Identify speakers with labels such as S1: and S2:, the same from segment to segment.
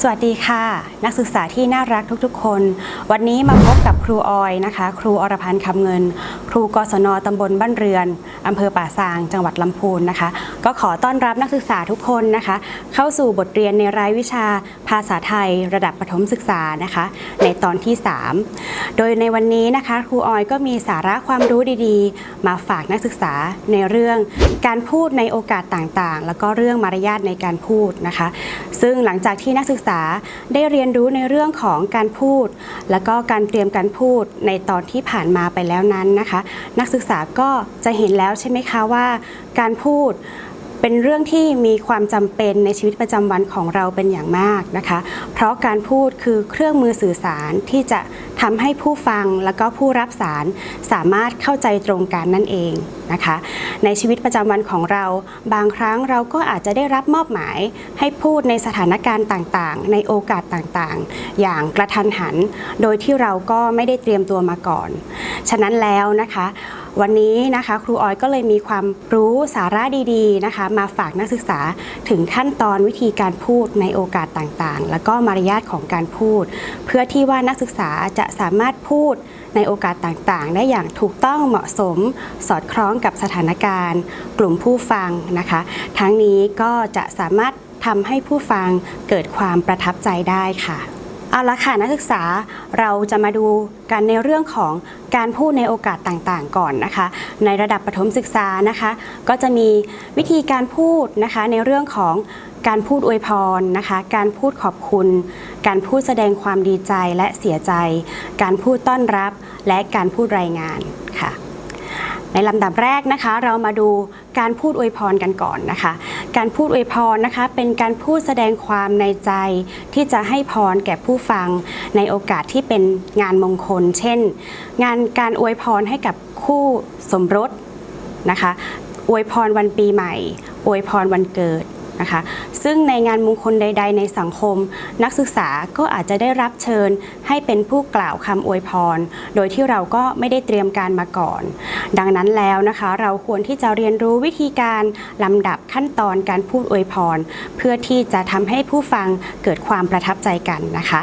S1: สวัสดีค่ะ นักศึกษาที่น่ารักทุกๆ คน วันนี้มาพบกับครูออยนะคะ ครูอรพันธ์คำเงิน ครูกศนตำบลบ้านเรือนอำเภอป่าซาง จังหวัดลำพูนนะคะ ก็ขอต้อนรับนักศึกษาทุกคนนะคะ เข้าสู่บทเรียนในรายวิชาภาษาไทย ระดับประถมศึกษานะคะ ในตอนที่ 3 โดยในวันนี้นะคะ ครูออยก็มีสาระความรู้ดีๆ มาฝากนักศึกษาในเรื่อง การพูดในโอกาสต่างๆ แล้วก็เรื่องมารยาทในการพูดนะคะ ซึ่งหลังจากที่นักศึกษาได้เรียนรู้ในเรื่องของการพูด และก็การเตรียมการพูดในตอนที่ผ่านมาไปแล้วนั้นนะคะ นักศึกษาก็จะเห็นแล้วใช่ไหมคะว่า การพูด เป็นเรื่องที่มีความจำเป็นในชีวิตประจำวันของเราเป็นอย่างมากนะคะ เพราะการพูดคือเครื่องมือสื่อสารที่จะทำให้ผู้ฟังแล้วก็ผู้รับสารสามารถเข้าใจตรงกันนั่นเองนะคะ ในชีวิตประจำวันของเรา บางครั้งเราก็อาจจะได้รับมอบหมาย ให้พูดในสถานการณ์ต่างๆ ในโอกาสต่างๆ อย่างกระทันหัน โดยที่เราก็ไม่ได้เตรียมตัวมาก่อน ฉะนั้นแล้วนะคะ วันนี้นะคะครูออยก็เลยมีความรู้สาระดีๆนะคะ มาฝากนักศึกษาถึงขั้นตอนวิธีการพูดในโอกาสต่างๆ แล้วก็มารยาทของการพูด เพื่อที่ว่านักศึกษาจะสามารถพูดในโอกาสต่างๆ ได้อย่างถูกต้องเหมาะสม สอดคล้องกับสถานการณ์ กลุ่มผู้ฟังนะคะ ทั้งนี้ก็จะสามารถทำให้ผู้ฟังเกิดความประทับใจได้ค่ะ เอาละค่ะนักศึกษาเราจะมาดูกันในเรื่องของการพูดในโอกาสต่างๆ ก่อนนะคะ ในระดับประถมศึกษานะคะ ก็จะมีวิธีการพูดนะคะในเรื่องของการพูดอวยพรนะคะ การพูดขอบคุณ การพูดแสดงความดีใจและเสียใจ การพูดต้อนรับ และการพูดรายงานค่ะ ในลำดับแรกนะคะ เรามาดูการพูดอวยพรกันก่อนนะคะ การพูดอวยพรนะคะ เป็นการพูดแสดงความในใจ ที่จะให้พรแก่ผู้ฟังในโอกาสที่เป็นงานมงคล เช่น งานการอวยพรให้กับคู่สมรสนะคะ อวยพรวันปีใหม่ อวยพรวันเกิด นะคะ ซึ่งในงานมงคลใด ๆ ในสังคม นักศึกษาก็อาจจะได้รับเชิญให้เป็นผู้กล่าวคำอวยพร โดยที่เราก็ไม่ได้เตรียมการมาก่อน ดังนั้นแล้วนะคะ เราควรที่จะเรียนรู้วิธีการลำดับขั้นตอนการพูดอวยพร เพื่อที่จะทำให้ผู้ฟังเกิดความประทับใจกันนะคะ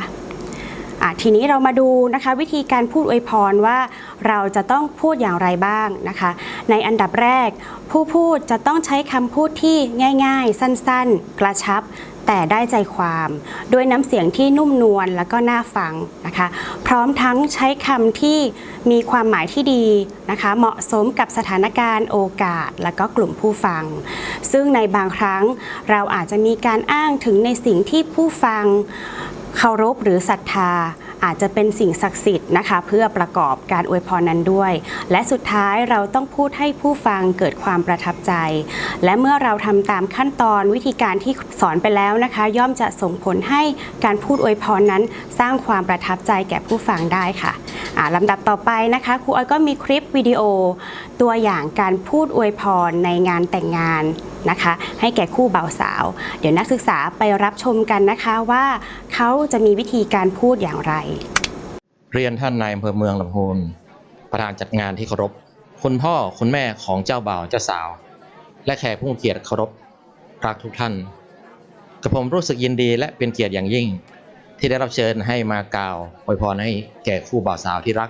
S1: อะทีนี้เรามาดูนะคะวิธีการพูดอวยพรว่าเราจะต้องพูดอย่างไรบ้างนะคะ ในอันดับแรก ผู้พูดจะต้องใช้คำพูดที่ง่าย ๆ สั้นๆ กระชับ แต่ได้ใจความ ด้วยน้ำเสียงที่นุ่มนวลแล้วก็น่าฟังนะคะ พร้อมทั้งใช้คำที่มีความหมายที่ดีนะคะ เหมาะสมกับสถานการณ์โอกาส และก็กลุ่มผู้ฟัง ซึ่งในบางครั้งเราอาจจะมีการอ้างถึงในสิ่งที่ผู้ฟังเคารพหรือศรัทธา อาจจะเป็นสิ่งศักดิ์สิทธิ์นะคะ เพื่อประกอบการอวยพรนั้นด้วย และสุดท้ายเราต้องพูดให้ผู้ฟังเกิดความประทับใจ และเมื่อเราทำตามขั้นตอนวิธีการที่สอนไปแล้วนะคะ ย่อมจะส่งผลให้การพูดอวยพรนั้น สร้างความประทับใจแก่ผู้ฟังได้ค่ะลำดับต่อไปนะคะครูอ้อยก็มีคลิปวิดีโอตัวอย่างการพูดอวยพรในงานแต่งงานนะคะ ให้แก่คู่บ่าวสาว เดี๋ยวนักศึกษาไปรับชมกันนะคะว่าเขาจะมีวิธีการพูดอย่างไร
S2: เรียนท่านนายอำเภอเมืองลำพูนประธานจัดงานที่เคารพ คุณพ่อคุณแม่ของเจ้าบ่าวเจ้าสาว และแขกผู้เกียรติเคารพรักทุกท่านกระผมรู้สึกยินดีและเป็นเกียรติอย่างยิ่ง ที่ได้รับเชิญให้มากล่าวอวยพรให้แก่คู่บ่าวสาวที่รัก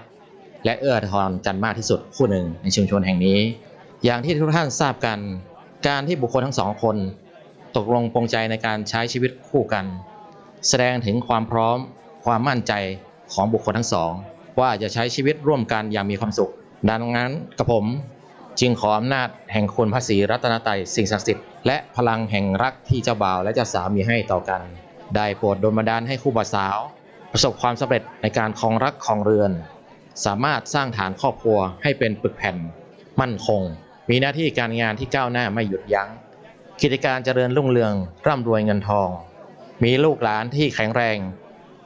S2: และเอื้อทอนกันมากที่สุดคู่หนึ่งในชุมชนแห่งนี้ อย่างที่ทุกท่านทราบกัน การที่บุคคลทั้งสองคน ตกลงปรงใจในการใช้ชีวิตคู่กัน แสดงถึงความพร้อมความมั่นใจของบุคคลทั้งสอง ว่าจะใช้ชีวิตร่วมกันอย่างมีความสุข ดังนั้นกับผมจึงขออำนาจแห่งคุณพระศรีรัตนตรัยสิ่งศักดิ์สิทธิ์และพลังแห่งรักที่เจ้าบ่าวและเจ้าสาวมีให้ต่อกัน ได้โปรดดลบันดาลให้คู่บ่าวสาว ประสบความสำเร็จในการครองรักครองเรือน สามารถสร้างฐานครอบครัวให้เป็นปึกแผ่น มั่นคง มีหน้าที่การงานที่ก้าวหน้าไม่หยุดยัง้ง กิจการเจริญรุ่งเรือง ร่ำรวยเงินทอง มีลูกหลานที่แข็งแรง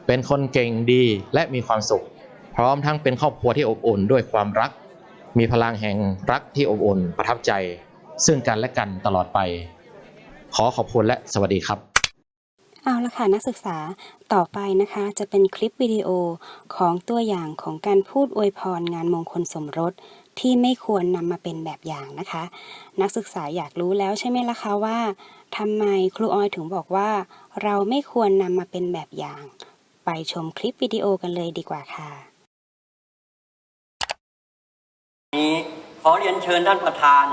S2: เป็นคนเก่งดีและมีความสุข พร้อมทั้งเป็นครอบครัวที่อบอุ่นด้วยความรัก มีพลังแห่งรักที่อบอุ่นประทับใจ ซึ่งกันและกันตลอดไป ขอขอบคุณและสวัสดีครับ
S1: เอาละค่ะนักศึกษาต่อไปนะคะจะเป็นคลิปวิดีโอของตัวอย่างของการพูดอวยพรงานมงคลสมรส ที่ไม่ควรนำมาเป็นแบบอย่างนะคะ นักศึกษาอยากรู้แล้วใช่ไหมล่ะคะว่าทำไมครูออยถึงบอกว่า เราไม่ควรนำมาเป็นแบบอย่าง ไปชมคลิปวิดีโอกันเลยดีกว่าค่ะ
S3: นี้ขอเรียนเชิญท่านประธาน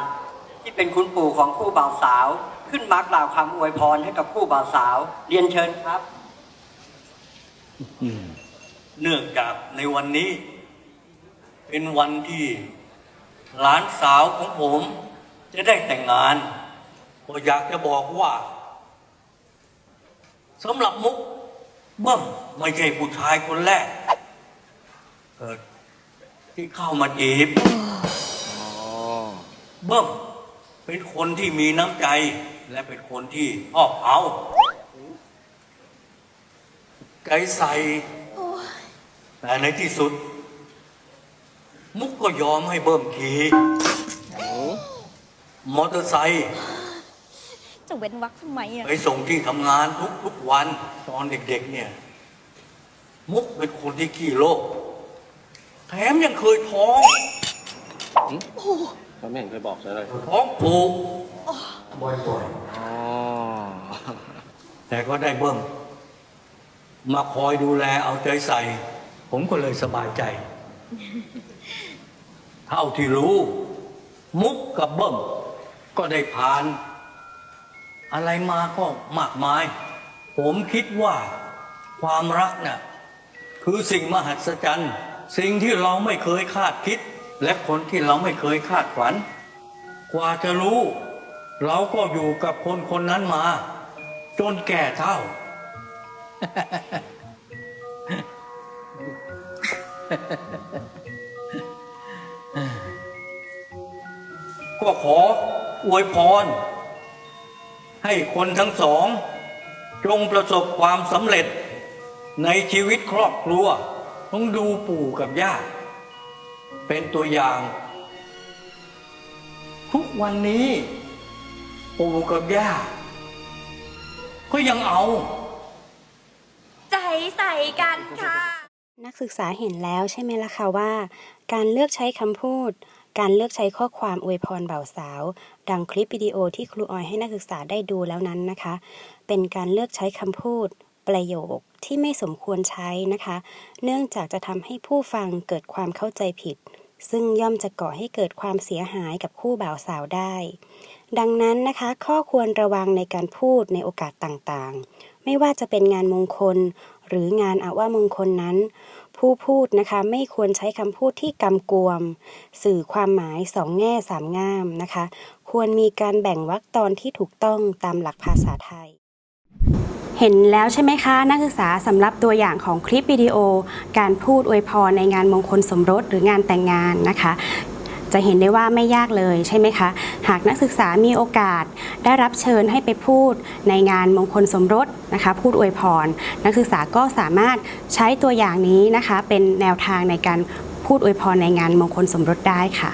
S3: ที่เป็นคุณปู่ของคู่บ่าวสาว ขึ้นมากล่าวคำอวยพรให้กับคู่บ่าวสาว เรียนเชิญครับ
S4: เนื่องจากในวันนี้ เป็นวันที่ หลานสาวของผมจะได้แต่งงานก็อยากจะบอกว่าสำหรับมุกเบิ้มไม่ใช่ผู้ชายคนแรกเอ่อที่เข้ามาจีบเบิ้มเป็นคนที่มีน้ำใจ และเป็นคนที่ชอบเอาใจใส่แต่ในที่สุด มุกก็ยอมให้เบิ่มขี่มอเตอร์ไซค์
S5: จะเว้นวักทำไมอะ
S4: ไปส่งที่ทำงานทุกทุกๆวันตอนเด็ก ๆ เนี่ย มุกเป็นคนที่ขี้โลภแถมยังเคยท้อง
S6: เขาไม่เห็นเคยบอกเลย
S4: ท้องผูกบ่อยๆแต่ก็ได้เบิ่มมาคอยดูแลเอาใจใส่ ผมก็เลยสบายใจ เท่าที่รู้ มุกกับเบิ่มก็ได้ผ่าน อะไรมาก็มากมาย ผมคิดว่าความรักน่ะคือสิ่งมหัศจรรย์ สิ่งที่เราไม่เคยคาดคิด และคนที่เราไม่เคยคาดฝัน กว่าจะรู้ เราก็อยู่กับคนคนนั้นมา จนแก่เท่า ก็ขออวยพร ให้คนทั้งสอง จงประสบความสำเร็จในชีวิตครอบครัวต้องดูปู่กับย่า เป็นตัวอย่าง ทุกวันนี้ ปู่กับย่า ก็ยังเอา
S5: ใจใส่กันค่ะ
S1: นักศึกษาเห็นแล้วใช่ไหมล่ะคะว่า การเลือกใช้คำพูด การเลือกใช้ข้อความอวยพรบ่าวสาว ดังคลิปวิดีโอที่ครูออยให้นักศึกษาได้ดูแล้วนั้นนะคะ เป็นการเลือกใช้คำพูด ประโยคที่ไม่สมควรใช้นะคะ เนื่องจากจะทำให้ผู้ฟังเกิดความเข้าใจผิด ซึ่งย่อมจะก่อให้เกิดความเสียหายกับคู่บ่าวสาวได้ ดังนั้นนะคะ ข้อควรระวังในการพูดในโอกาสต่างๆ ไม่ว่าจะเป็นงานมงคล หรืองานอาวามงคลนั้น ผู้พูดนะคะไม่ควรใช้คำพูดที่กำกวม สื่อความหมายสองแง่สามง่ามนะคะ ควรมีการแบ่งวรรคตอนที่ถูกต้องตามหลักภาษาไทย เห็นแล้วใช่ไหมคะ นักศึกษาสำหรับตัวอย่างของคลิปวิดีโอ การพูดอวยพรในงานมงคลสมรสหรืองานแต่งงานนะคะ จะเห็นได้ว่าไม่ยากเลยใช่ไหมคะ หากนักศึกษามีโอกาสได้รับเชิญให้ไปพูดในงานมงคลสมรสนะคะ พูดอวยพร นักศึกษาก็สามารถใช้ตัวอย่างนี้นะคะ เป็นแนวทางในการพูดอวยพรในงานมงคลสมรสได้ค่ะ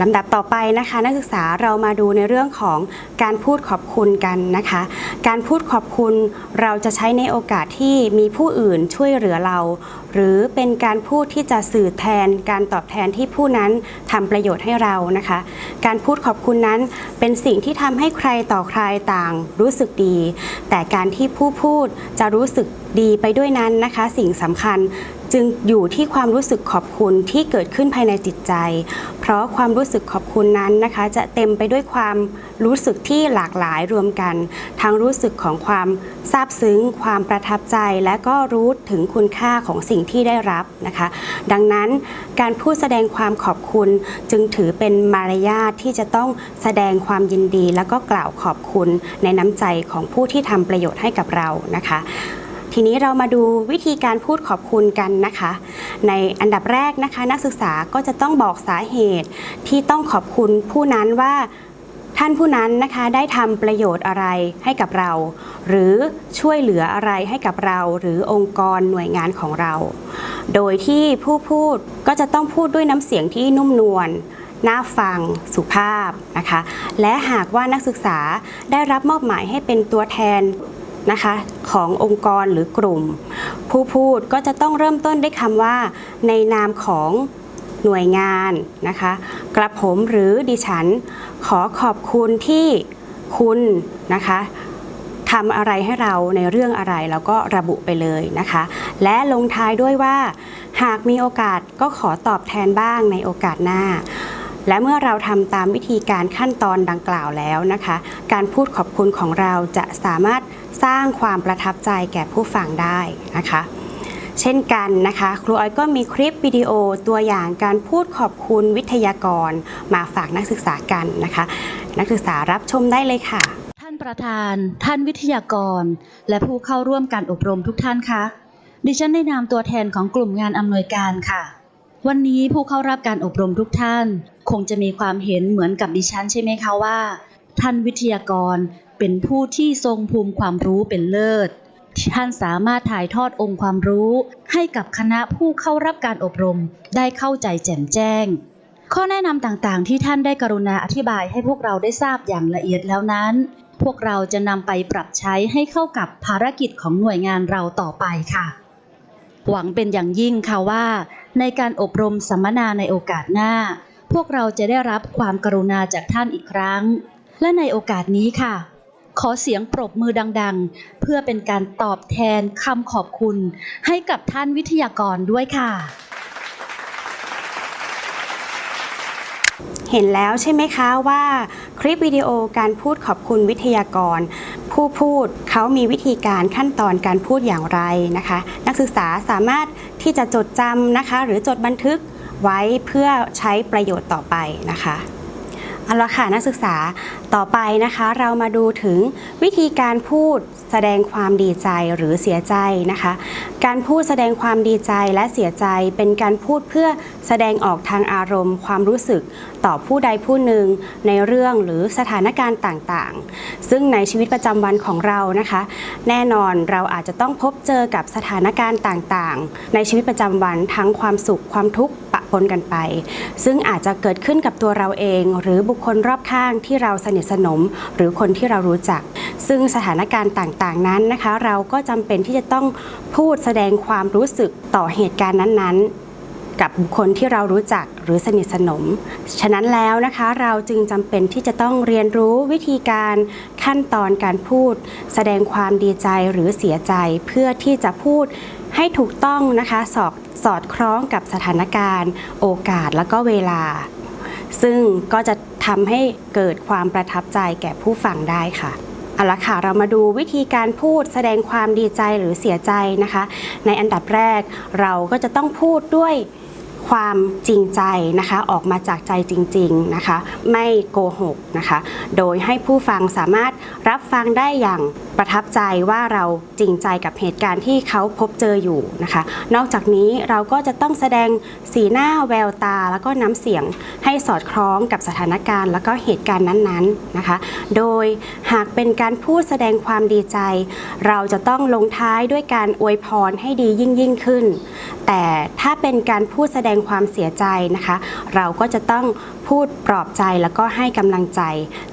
S1: ลำดับต่อไปนะคะ นักศึกษาเรามาดูในเรื่องของการพูดขอบคุณกันนะคะ การพูดขอบคุณเราจะใช้ในโอกาสที่มีผู้อื่นช่วยเหลือเรา หรือเป็นการพูดที่จะสื่อแทน การตอบแทนที่ผู้นั้นทำประโยชน์ให้เรานะคะ การพูดขอบคุณนั้นเป็นสิ่งที่ทำให้ใครต่อใครต่างรู้สึกดี แต่การที่ผู้พูดจะรู้สึกดีไปด้วยนั้นนะคะ สิ่งสำคัญ จึงอยู่ที่ความรู้สึกขอบคุณที่เกิดขึ้นภายในจิตใจ เพราะความรู้สึกขอบคุณนั้นนะคะ จะเต็มไปด้วยความรู้สึกที่หลากหลายรวมกัน ทั้งรู้สึกของความซาบซึ้ง ความประทับใจ และก็รู้ถึงคุณค่าของสิ่งที่ได้รับนะคะ ดังนั้นการพูดแสดงความขอบคุณจึงถือเป็นมารยาทที่จะต้องแสดงความยินดี แล้วก็กล่าวขอบคุณในน้ำใจของผู้ที่ทำประโยชน์ให้กับเรานะคะ ทีนี้เรามาดูวิธีการพูดขอบคุณกันนะคะ ในอันดับแรกนะคะ นักศึกษาก็จะต้องบอกสาเหตุที่ต้องขอบคุณผู้นั้นว่าท่านผู้นั้นนะคะได้ทำประโยชน์อะไรให้กับเรา หรือช่วยเหลืออะไรให้กับเรา หรือองค์กรหน่วยงานของเรา โดยที่ผู้พูดก็จะต้องพูดด้วยน้ำเสียงที่นุ่มนวลน่าฟังสุภาพนะคะ และหากว่านักศึกษาได้รับมอบหมายให้เป็นตัวแทน นะคะขององค์กรหรือกลุ่ม ผู้พูดก็จะต้องเริ่มต้นด้วยคำว่า ในนามของหน่วยงานนะคะกระผมหรือดิฉัน ขอขอบคุณที่คุณนะคะทำอะไรให้เราในเรื่องอะไรแล้วก็ระบุไปเลยนะคะ และลงท้ายด้วยว่า หากมีโอกาสก็ขอตอบแทนบ้างในโอกาสหน้า และเมื่อเราทำตามวิธีการขั้นตอนดังกล่าวแล้วนะคะ การพูดขอบคุณของเราจะสามารถ สร้างความประทับใจแก่ผู้ฟังได้นะคะ เช่นกันนะคะ ครูอ้อยก็มีคลิปวิดีโอตัวอย่างการพูดขอบคุณวิทยากร มาฝากนักศึกษากันนะคะ นักศึกษารับชมได้เลยค่ะ
S6: ท่านประธาน ท่านวิทยากร และผู้เข้าร่วมการอบรมทุกท่านคะดิฉันในนามตัวแทนของกลุ่มงานอำนวยการค่ะ วันนี้ผู้เข้ารับการอบรมทุกท่าน คงจะมีความเห็นเหมือนกับดิฉันใช่ไหมคะว่า ท่านวิทยากร เป็นผู้ที่ทรงภูมิความรู้เป็นเลิศ ท่านสามารถถ่ายทอดองค์ความรู้ ให้กับคณะผู้เข้ารับการอบรมได้เข้าใจแจ่มแจ้ง ข้อแนะนำต่างๆ ที่ท่านได้กรุณาอธิบายให้พวกเราได้ทราบอย่างละเอียดแล้วนั้น พวกเราจะนำไปปรับใช้ให้เข้ากับภารกิจของหน่วยงานเราต่อไปค่ะ หวังเป็นอย่างยิ่งค่ะว่า ในการอบรมสัมมนาในโอกาสหน้า พวกเราจะได้รับความกรุณาจากท่านอีกครั้ง และในโอกาสนี้ค่ะ ขอเสียงปรบมือดังๆ เพื่อเป็นการตอบแทนคำขอบคุณให้กับท่านวิทยากรด้วยค่ะ
S1: เห็นแล้วใช่ไหมคะว่าคลิปวิดีโอการพูดขอบคุณวิทยากร ผู้พูดเขามีวิธีการขั้นตอนการพูดอย่างไรนะคะ นักศึกษาสามารถที่จะจดจำนะคะ หรือจดบันทึกไว้เพื่อใช้ประโยชน์ต่อไปนะคะเอาละค่ะนักศึกษา ต่อไปนะคะเรามาดูถึงวิธีการพูดแสดงความดีใจหรือเสียใจนะคะ การพูดแสดงความดีใจและเสียใจเป็นการพูดเพื่อแสดงออกทางอารมณ์ ความรู้สึกต่อผู้ใดผู้หนึ่งในเรื่องหรือสถานการณ์ต่างๆ ซึ่งในชีวิตประจำวันของเรานะคะ แน่นอนเราอาจจะต้องพบเจอกับสถานการณ์ต่างๆ ในชีวิตประจำวันทั้งความสุขความทุกข์ปะปนกันไป ซึ่งอาจจะเกิดขึ้นกับตัวเราเอง หรือบุคคลรอบข้างที่เราสนิทสนม หรือคนที่เรารู้จัก ซึ่งสถานการณ์ต่างๆนั้นนะคะ เราก็จำเป็นที่จะต้องพูดแสดงความรู้สึกต่อเหตุการณ์นั้นๆกับบุคคลที่เรารู้จักหรือสนิทสนม ฉะนั้นแล้วนะคะเราจึงจำเป็นที่จะต้องเรียนรู้วิธีการขั้นตอนการพูด แสดงความดีใจหรือเสียใจเพื่อที่จะพูดให้ถูกต้องนะคะสอดสอดคล้องกับสถานการณ์ โอกาสแล้วก็เวลา ซึ่งก็จะทำให้เกิดความประทับใจแก่ผู้ฟังได้ค่ะเอาละค่ะเรามาดูวิธีการพูดแสดงความดีใจหรือเสียใจนะคะ ในอันดับแรกเราก็จะต้องพูดด้วย ความจริงใจนะคะออกมาจากใจจริงๆนะคะ ไม่โกหกนะคะ โดยให้ผู้ฟังสามารถรับฟังได้อย่างประทับใจว่าเราจริงใจกับเหตุการณ์ที่เขาพบเจออยู่นะคะ นอกจากนี้เราก็จะต้องแสดงสีหน้าแววตา แล้วก็น้ำเสียงให้สอดคล้องกับสถานการณ์ แล้วก็เหตุการณ์นั้นๆนะคะ โดยหากเป็นการพูดแสดงความดีใจ เราจะต้องลงท้ายด้วยการอวยพรให้ดียิ่งยิ่งขึ้น แต่ถ้าเป็นการพูดแสดงความเสียใจนะคะ เราก็จะต้องพูดปลอบใจแล้วก็ให้กำลังใจ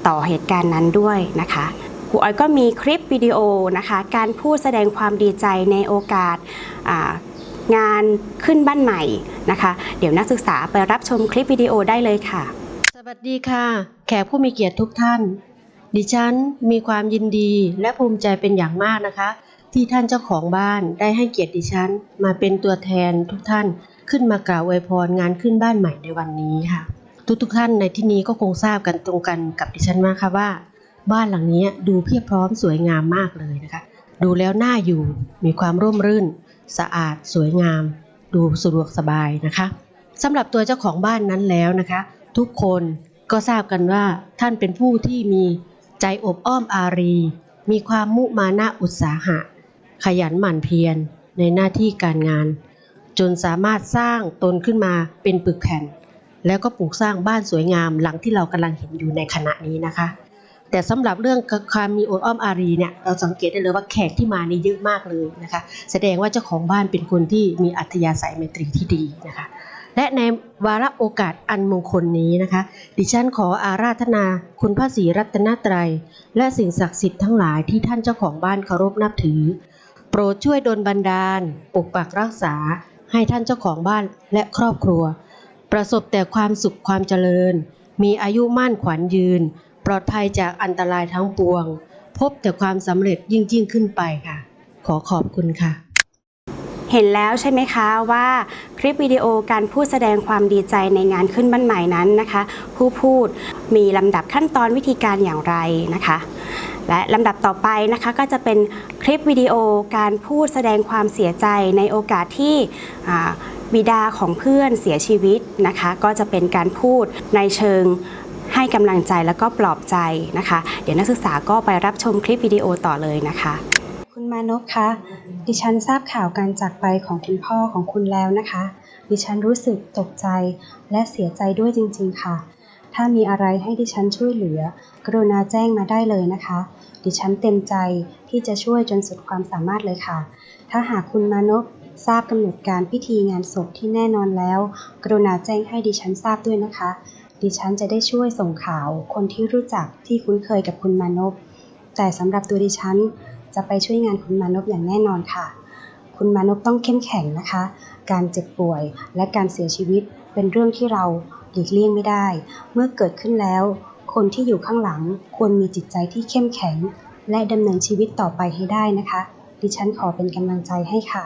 S1: ต่อเหตุการณ์นั้นด้วยนะคะครูอ้อยก็มีคลิปวิดีโอนะคะ การพูดแสดงความดีใจในโอกาสงานขึ้นบ้านใหม่นะคะ เดี๋ยวนักศึกษาไปรับชมคลิปวิดีโอได้เลยค่ะ
S7: สวัสดีค่ะ แขกผู้มีเกียรติทุกท่าน ดิฉันมีความยินดีและภูมิใจเป็นอย่างมากนะคะ ที่ท่านเจ้าของบ้านได้ให้เกียรติดิฉัน มาเป็นตัวแทนทุกท่าน ขึ้นมากล่าวอวยพรงานขึ้นบ้านใหม่ในวันนี้ค่ะ ทุกทุกๆท่านในที่นี้ก็คงทราบกันตรงกันกับดิฉันมากค่ะว่า บ้านหลังนี้ดูเพียบพร้อมสวยงามมากเลยนะคะ ดูแล้วน่าอยู่มีความร่มรื่น สะอาดสวยงาม ดูสะดวกสบายนะคะสำหรับตัวเจ้าของบ้านนั้นแล้วนะคะ ทุกคนก็ทราบกันว่าท่านเป็นผู้ที่มีใจอบอ้อมอารี มีความมุมานะอุตสาหะ ขยันหมั่นเพียรในหน้าที่การงาน จนสามารถสร้างตนขึ้นมาเป็นปึกแผ่น แล้วก็ปลูกสร้างบ้านสวยงามหลังที่เรากำลังเห็นอยู่ในขณะนี้นะคะ แต่สำหรับเรื่องความมีโอดอ้อมอารีเนี่ยเราสังเกตได้เลยว่าแขกที่มานี่เยอะมากเลยนะคะ แสดงว่าเจ้าของบ้านเป็นคนที่มีอัธยาศัยไมตรีที่ดีนะคะและในวาระโอกาสอันมงคลนี้นะคะ ดิฉันขออาราธนาคุณพระศรีรัตนตรัย และสิ่งศักดิ์สิทธิ์ทั้งหลายที่ท่านเจ้าของบ้านเคารพนับถือ โปรดช่วยดลบันดาล ปกปักรักษา ให้ท่านเจ้าของบ้านและครอบครัว ประสบแต่ความสุขความเจริญ มีอายุมั่นขวัญยืน ปลอดภัยจากอันตรายทั้งปวง พบแต่ความสำเร็จยิ่งยิ่งขึ้นไปค่ะ ขอขอบคุณค่ะ
S1: เห็นแล้วใช่ไหมคะว่าคลิปวิดีโอการพูดแสดงความดีใจในงานขึ้นบ้านใหม่นั้นนะคะ ผู้พูดมีลำดับขั้นตอนวิธีการอย่างไรนะคะ และลำดับต่อไปนะคะก็จะเป็นคลิปวิดีโอการพูดแสดงความเสียใจในโอกาสที่บิดาของเพื่อนเสียชีวิตนะคะ ก็จะเป็นการพูดในเชิงให้กำลังใจแล้วก็ปลอบใจนะคะ เดี๋ยวนักศึกษาก็ไปรับชมคลิปวิดีโอต่อเลยนะคะ คุณมานพคะ ดิฉันทราบข่าวการจากไปของคุณพ่อของคุณแล้วนะคะ ดิฉันรู้สึกตกใจและเสียใจด้วยจริง ๆ ค่ะ ถ้ามีอะไรให้ดิฉันช่วยเหลือ กรุณาแจ้งมาได้เลยนะคะ ดิฉันเต็มใจที่จะช่วยจนสุดความสามารถเลยค่ะ ถ้าหากคุณมานพทราบกำหนดการพิธีงานศพที่แน่นอนแล้ว กรุณาแจ้งให้ดิฉันทราบด้วยนะคะ ดิฉันจะได้ช่วยส่งข่าว คนที่รู้จักที่คุ้นเคยกับคุณมานพแต่สำหรับตัวดิฉันจะไปช่วยงานคุณมานพอย่างแน่นอนค่ะ คุณมานพต้องเข้มแข็งนะคะ การเจ็บป่วยและการเสียชีวิตเป็นเรื่องที่เรา หลีกเลี่ยงไม่ได้ เมื่อเกิดขึ้นแล้ว คนที่อยู่ข้างหลังควรมีจิตใจที่เข้มแข็ง และดำเนินชีวิตต่อไปให้ได้นะคะ ดิฉันขอเป็นกำลังใจให้ค่ะ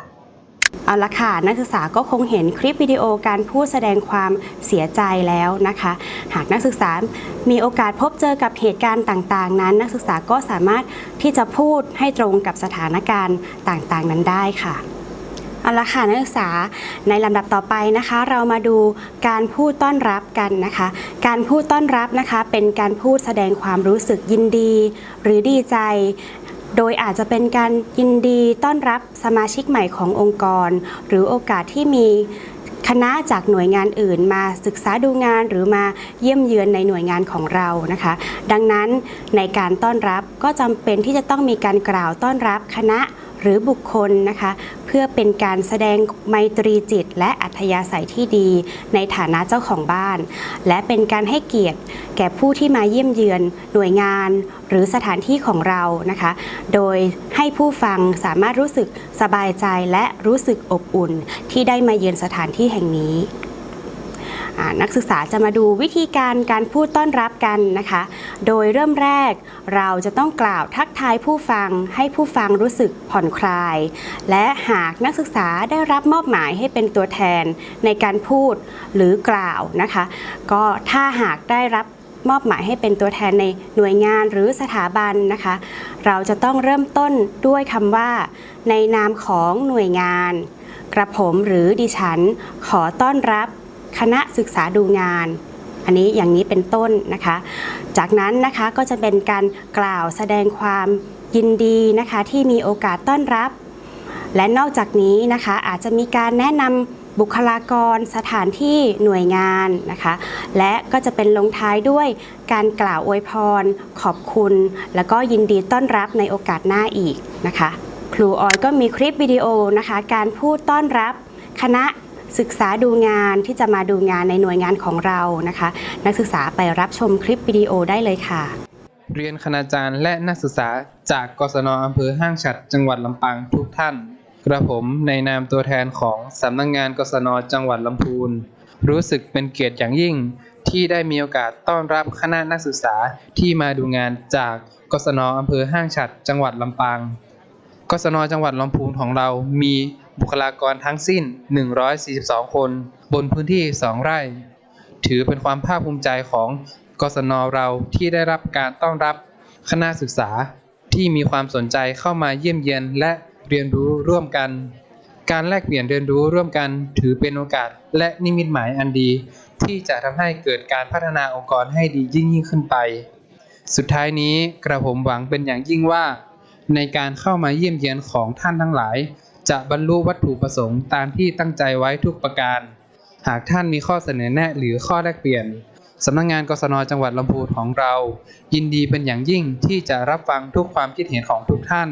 S1: เอาละค่ะนักศึกษาก็คงเห็นคลิปวิดีโอการพูดแสดงความเสียใจแล้วนะคะ หากนักศึกษามีโอกาสพบเจอกับเหตุการณ์ต่างๆ นั้น นักศึกษาก็สามารถที่จะพูดให้ตรงกับสถานการณ์ต่างๆ นั้นได้ค่ะ เอาละค่ะนักศึกษาในลำดับต่อไปนะคะ เรามาดูการพูดต้อนรับกันนะคะ การพูดต้อนรับนะคะเป็นการพูดแสดงความรู้สึกยินดี หรือดีใจ โดยอาจจะเป็นการยินดีต้อนรับสมาชิกใหม่ขององค์กร หรือโอกาสที่มีคณะจากหน่วยงานอื่นมาศึกษาดูงานหรือมาเยี่ยมเยือนในหน่วยงานของเรานะคะ ดังนั้นในการต้อนรับก็จำเป็นที่จะต้องมีการกล่าวต้อนรับคณะ หรือบุคคลนะคะ เพื่อเป็นการแสดงไมตรีจิต และอัธยาศัยที่ดี ในฐานะเจ้าของบ้าน และเป็นการให้เกียรติแก่ผู้ที่มาเยี่ยมเยือนหน่วยงาน หรือสถานที่ของเรานะคะ โดยให้ผู้ฟังสามารถรู้สึกสบายใจและรู้สึกอบอุ่น ที่ได้มาเยือนสถานที่แห่งนี้ นักศึกษาจะมาดูวิธีการการพูดต้อนรับกันนะคะ โดยเริ่มแรกเราจะต้องกล่าวทักทายผู้ฟังให้ผู้ฟังรู้สึกผ่อนคลาย และหากนักศึกษาได้รับมอบหมายให้เป็นตัวแทนในการพูดหรือกล่าวนะคะ ก็ถ้าหากได้รับมอบหมายให้เป็นตัวแทนในหน่วยงานหรือสถาบันนะคะ เราจะต้องเริ่มต้นด้วยคำว่า ในนามของหน่วยงาน กระผมหรือดิฉัน ขอต้อนรับ คณะศึกษาดูงาน อันนี้อย่างนี้เป็นต้นนะคะ จากนั้นนะคะก็จะเป็นการกล่าวแสดงความยินดีนะคะที่มีโอกาสต้อนรับ และนอกจากนี้นะคะอาจจะมีการแนะนำบุคลากรสถานที่หน่วยงานนะคะ และก็จะเป็นลงท้ายด้วยการกล่าวอวยพร ขอบคุณ แล้วก็ยินดีต้อนรับในโอกาสหน้าอีกนะคะ ครูออยก็มีคลิปวิดีโอนะคะ การพูดต้อนรับคณะ ศึกษาดูงานที่จะมาดูงานในหน่วยงานของเรานะคะ นักศึกษาไปรับชมคลิปวิดีโอได้เลยค่ะ
S8: เรียนคณาจารย์และนักศึกษาจากกศนอำเภอห้างฉัดจังหวัดลำปางทุกท่าน กระผมในนามตัวแทนของสำนักงงานกศนจังหวัดลำพูน รู้สึกเป็นเกียรติอย่างยิ่งที่ได้มีโอกาสต้อนรับคณะนักศึกษาที่มาดูงานจากกศนอำเภอห้างฉัดจังหวัดลำปาง กศนจังหวัดลำพูนของเรามี บุคลากรทั้งสิ้น 142 คน บนพื้นที่ 2 ไร่ ถือเป็นความภาคภูมิใจของกศนเราที่ได้รับการต้อนรับคณะศึกษาที่มีความสนใจเข้ามาเยี่ยมเยียนและเรียนรู้ร่วมกัน การแลกเปลี่ยนเรียนรู้ร่วมกันถือเป็นโอกาสและนิมิตหมายอันดี ที่จะทำให้เกิดการพัฒนาองค์กรให้ดียิ่งยิ่งขึ้นไป สุดท้ายนี้กระผมหวังเป็นอย่างยิ่งว่า ในการเข้ามาเยี่ยมเยียนของท่านทั้งหลาย จะบรรลุวัตถุประสงค์ตามที่ตั้งใจไว้ทุกประการ หากท่านมีข้อเสนอแนะหรือข้อแลกเปลี่ยนสำนักงานกศนจังหวัดลำพูนของเรา ยินดีเป็นอย่างยิ่งที่จะรับฟังทุกความคิดเห็นของทุกท่าน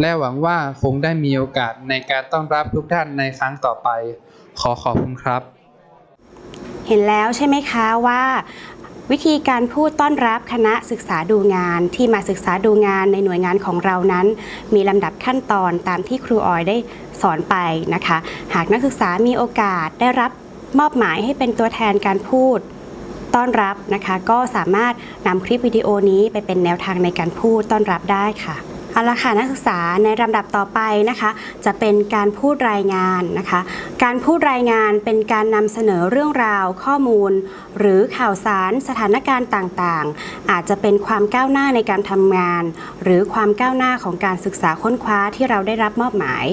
S8: และหวังว่าคงได้มีโอกาสในการต้อนรับทุกท่านในครั้งต่อไป ขอขอบคุณครับ
S1: เห็นแล้วใช่ไหมคะว่า วิธีการพูดต้อนรับคณะศึกษาดูงานที่มาศึกษาดูงานในหน่วยงานของเรานั้น มีลำดับขั้นตอนตามที่ครูออยได้สอนไปนะคะ หากนักศึกษามีโอกาสได้รับมอบหมายให้เป็นตัวแทนการพูดต้อนรับนะคะ ก็สามารถนำคลิปวิดีโอนี้ไปเป็นแนวทางในการพูดต้อนรับได้ค่ะ เอาละค่ะนักศึกษาในลำดับต่อไปนะคะ จะเป็นการพูดรายงานนะคะ การพูดรายงานเป็นการนำเสนอเรื่องราว ข้อมูล หรือข่าวสารสถานการณ์ต่างๆ อาจจะเป็นความก้าวหน้าในการทำงาน หรือความก้าวหน้าของการศึกษาค้นคว้าที่เราได้รับมอบหมาย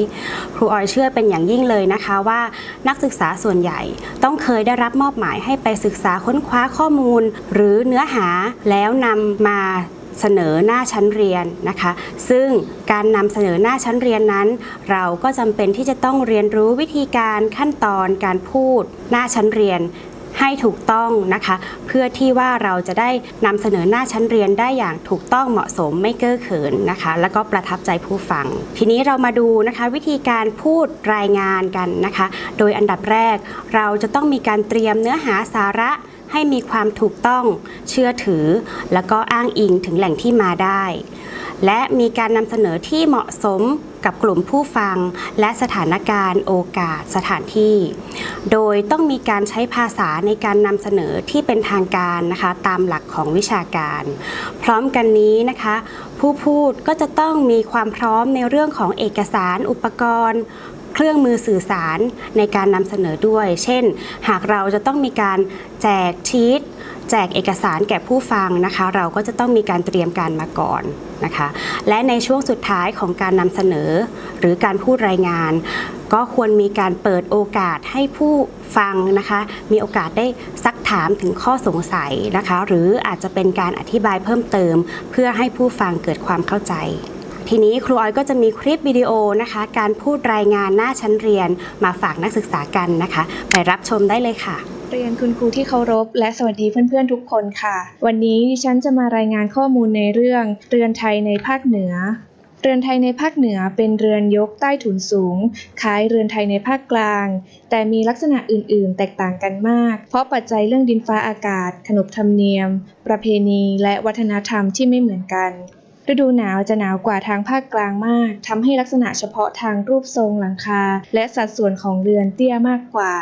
S1: ครูออยเชื่อเป็นอย่างยิ่งเลยนะคะว่า นักศึกษาส่วนใหญ่ต้องเคยได้รับมอบหมายให้ไปศึกษาค้นคว้าข้อมูล หรือเนื้อหาแล้วนำมา เสนอหน้าชั้นเรียนนะคะ ซึ่งการนำเสนอหน้าชั้นเรียนนั้น เราก็จำเป็นที่จะต้องเรียนรู้วิธีการขั้นตอนการพูดหน้าชั้นเรียนให้ถูกต้องนะคะ เพื่อที่ว่าเราจะได้นำเสนอหน้าชั้นเรียนได้อย่างถูกต้องเหมาะสมไม่เก้อเขินนะคะ แล้วก็ประทับใจผู้ฟัง ทีนี้เรามาดูนะคะ วิธีการพูดรายงานกันนะคะ โดยอันดับแรกเราจะต้องมีการเตรียมเนื้อหาสาระ ให้มีความถูกต้องเชื่อถือ แล้วก็อ้างอิงถึงแหล่งที่มาได้ และมีการนำเสนอที่เหมาะสมกับกลุ่มผู้ฟัง และสถานการณ์ โอกาสสถานที่ โดยต้องมีการใช้ภาษาในการนำเสนอที่เป็นทางการนะคะตามหลักของวิชาการ พร้อมกันนี้นะคะ ผู้พูดก็จะต้องมีความพร้อมในเรื่องของเอกสารอุปกรณ์ เครื่องมือสื่อสารในการนำเสนอด้วย เช่น หากเราจะต้องมีการแจกชีตแจกเอกสารแก่ผู้ฟังนะคะ เราก็จะต้องมีการเตรียมการมาก่อนนะคะ และในช่วงสุดท้ายของการนำเสนอ หรือการพูดรายงาน ก็ควรมีการเปิดโอกาสให้ผู้ฟังนะคะ มีโอกาสได้ซักถามถึงข้อสงสัยนะคะ หรืออาจจะเป็นการอธิบายเพิ่มเติม เพื่อให้ผู้ฟังเกิดความเข้าใจ ทีนี้ครูออยก็จะมีคลิปวิดีโอนะคะ การพูดรายงานหน้าชั้นเรียนมาฝากนักศึกษากันนะคะ ไปรับชมได้เลยค่ะ
S9: เรียนคุณครูที่เคารพและสวัสดีเพื่อนๆทุกคนค่ะ วันนี้ดิฉันจะมารายงานข้อมูลในเรื่องเรือนไทยในภาคเหนือเรือนไทยในภาคเหนือเป็นเรือนยกใต้ถุนสูง คล้ายเรือนไทยในภาคกลาง แต่มีลักษณะอื่น ๆ แตกต่างกันมาก เพราะปัจจัยเรื่องดินฟ้าอากาศ ขนบธรรมเนียม ประเพณี และวัฒนธรรมที่ไม่เหมือนกัน ฤดูหนาวจะหนาวกว่าทางภาคกลางมากทำให้ลักษณะเฉพาะทางรูปทรงหลังคา และสัดส่วนของเรือนเตี้ยมากกว่า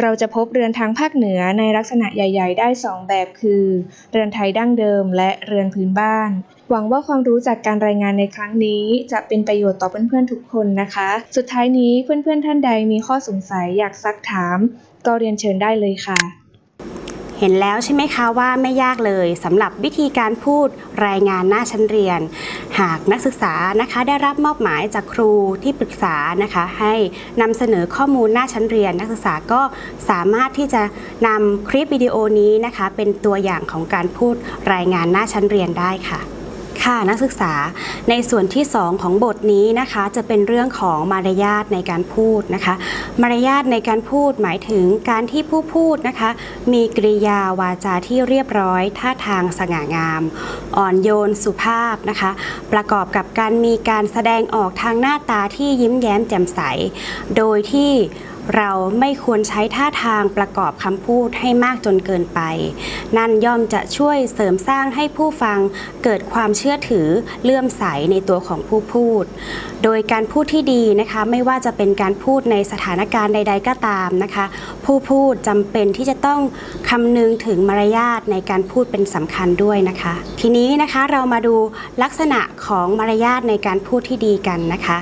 S9: เราจะพบเรือนทางภาคเหนือในลักษณะใหญ่ ๆ ได้ 2 แบบคือ เรือนไทยดั้งเดิมและเรือนพื้นบ้าน หวังว่าความรู้จากการรายงานในครั้งนี้จะเป็นประโยชน์ต่อเพื่อนๆทุกคนนะคะ สุดท้ายนี้เพื่อนๆท่านใดมีข้อสงสัยอยากซักถาม ก็เรียนเชิญได้เลยค่ะ
S1: เห็นแล้วใช่ไหมคะว่าไม่ยากเลยสำหรับวิธีการพูดรายงานหน้าชั้นเรียน หากนักศึกษานะคะได้รับมอบหมายจากครูที่ปรึกษานะคะให้นำเสนอข้อมูลหน้าชั้นเรียน นักศึกษาก็สามารถที่จะนำคลิปวิดีโอนี้นะคะเป็นตัวอย่างของการพูดรายงานหน้าชั้นเรียนได้ค่ะ ค่ะนักศึกษาในส่วนที่ 2 ของบทนี้นะคะจะเป็นเรื่องของมารยาทในการพูดนะคะ มารยาทในการพูดหมายถึงการที่ผู้พูดนะคะ มีกริยาวาจาที่เรียบร้อยท่าทางสง่างาม อ่อนโยนสุภาพนะคะ ประกอบกับการมีการแสดงออกทางหน้าตาที่ยิ้มแย้มแจ่มใส โดยที่เราไม่ควรใช้ท่าทางประกอบคำพูดให้มากจนเกินไป นั่นย่อมจะช่วยเสริมสร้างให้ผู้ฟังเกิดความเชื่อถือเลื่อมใสในตัวของผู้พูด โดยการพูดที่ดีนะคะ ไม่ว่าจะเป็นการพูดในสถานการณ์ใด ๆ ก็ตามนะคะ ผู้พูดจำเป็นที่จะต้องคำนึงถึงมารยาทในการพูดเป็นสำคัญด้วยนะคะ ทีนี้นะคะเรามาดูลักษณะของมารยาทในการพูดที่ดีกันนะคะ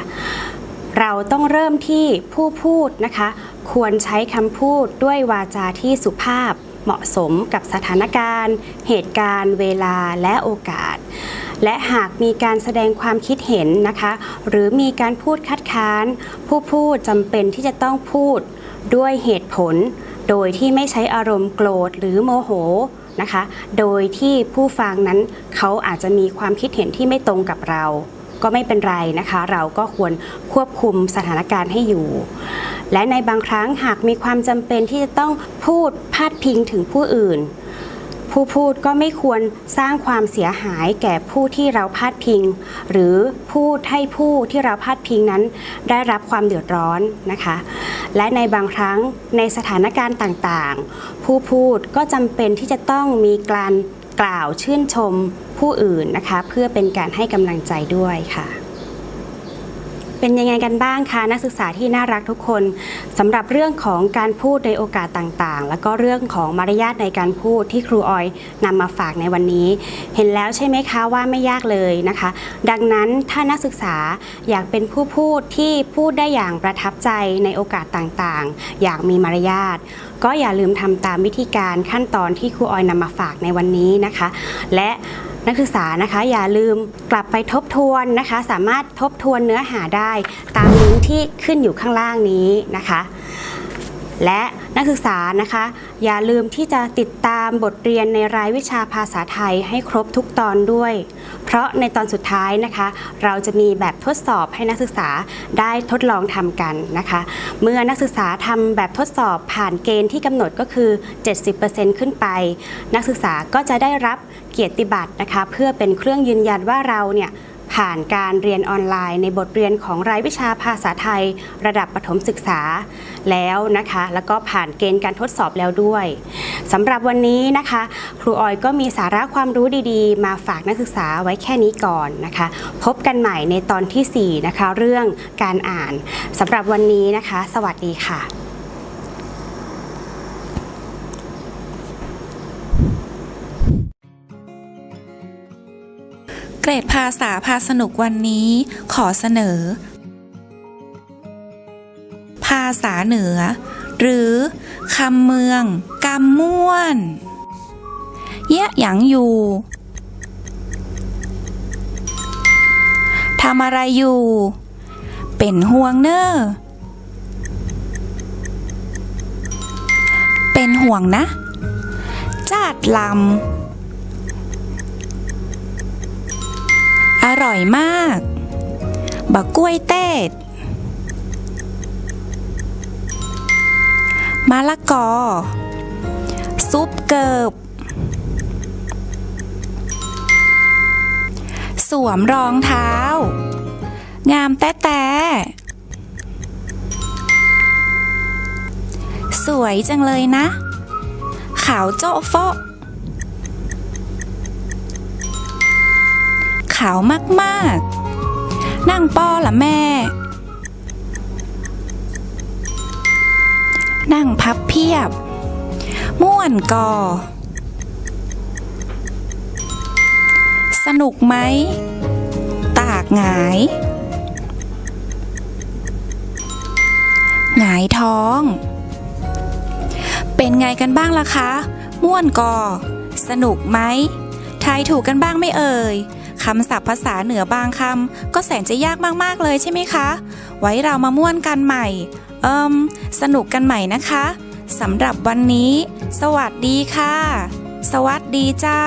S1: เราต้องเริ่มที่ผู้พูดนะคะ ควรใช้คำพูดด้วยวาจาที่สุภาพเหมาะสมกับสถานการณ์ เหตุการณ์ เวลาและโอกาส และหากมีการแสดงความคิดเห็นนะคะ หรือมีการพูดคัดค้าน ผู้พูดจำเป็นที่จะต้องพูดด้วยเหตุผล โดยที่ไม่ใช้อารมณ์โกรธหรือโมโหนะคะ โดยที่ผู้ฟังนั้นเขาอาจจะมีความคิดเห็นที่ไม่ตรงกับเรา ก็ไม่เป็นไรนะคะ เราก็ควรควบคุมสถานการณ์ให้อยู่ และในบางครั้งหากมีความจำเป็นที่จะต้องพูดพาดพิงถึงผู้อื่น ผู้พูดก็ไม่ควรสร้างความเสียหายแก่ผู้ที่เราพาดพิง หรือพูดให้ผู้ที่เราพาดพิงนั้น ได้รับความเดือดร้อนนะคะ และในบางครั้งในสถานการณ์ต่างๆ ผู้พูดก็จำเป็นที่จะต้องมีการ กล่าวชื่นชมผู้อื่นนะคะ เพื่อเป็นการให้กำลังใจด้วยค่ะ เป็นยังไงกันบ้างคะนักศึกษาที่น่ารักทุกคนสำหรับเรื่องของการพูดในโอกาสต่างๆ แล้วก็เรื่องของมารยาทในการพูดที่ครูออยนำมาฝากในวันนี้ เห็นแล้วใช่ไหมคะว่าไม่ยากเลยนะคะ ดังนั้นถ้านักศึกษาอยากเป็นผู้พูดที่พูดได้อย่างประทับใจในโอกาสต่างๆ อย่างมีมารยาทก็อย่าลืมทำตามวิธีการขั้นตอนที่ครูออยนำมาฝากในวันนี้นะคะ และ นักศึกษานะคะอย่าลืมกลับไปทบทวนนะคะ สามารถทบทวนเนื้อหาได้ ตามลิงก์ที่ขึ้นอยู่ข้างล่างนี้นะคะ และ นักศึกษานะคะ อย่าลืมที่จะติดตามบทเรียนในรายวิชาภาษาไทยให้ครบทุกตอนด้วย เพราะในตอนสุดท้ายนะคะ เราจะมีแบบทดสอบให้นักศึกษาได้ทดลองทำกันนะคะ เมื่อนักศึกษาทำแบบทดสอบผ่านเกณฑ์ที่กำหนดก็คือ 70%ขึ้นไป นักศึกษาก็จะได้รับเกียรติบัตรนะคะ เพื่อเป็นเครื่องยืนยันว่าเราเนี่ย ผ่านการเรียนออนไลน์ในบทเรียนของรายวิชาภาษาไทย ระดับประถมศึกษาแล้วนะคะ แล้วก็ผ่านเกณฑ์การทดสอบแล้วด้วยสำหรับวันนี้นะคะ ครูออยก็มีสาระความรู้ดีๆ มาฝากนักศึกษาไว้แค่นี้ก่อนนะคะ พบกันใหม่ในตอนทีสี่4 นะคะ เรื่องการอ่านสำหรับวันนี้นะคะ สวัสดีค่ะ
S10: รดภาษาพาสนุกวันนี้ ขอเสนอ ภาษาเหนือ หรือคำเมืองกำม่วนแยะหยังอยู่ทำอะไรอยู่ เป็นห่วงเนอ้อเป็นห่วงนะ จาดลำ อร่อยมาก บักกล้วยเต้ดมะละกอ ซุปเกิบ สวมรองเท้า งามแต้แต่สวยจังเลยนะ ขาวโจ๊ะโฟะ ขาวมากๆ นั่งป้อละแม่ นั่งพับเพียบ ม่วนกอ สนุกไหม ตากหงายหงายท้อง เป็นไงกันบ้างล่ะคะ ม่วนกอ สนุกไหมทายถูกกันบ้างไม่เอ่ย คำศัพท์ภาษาเหนือบางคำก็แสนจะยากมากๆเลยใช่ไหมคะ ไว้เรามาม่วนกันใหม่ เอิมสนุกกันใหม่นะคะสำหรับวันนี้ สวัสดีค่ะ สวัสดีเจ้า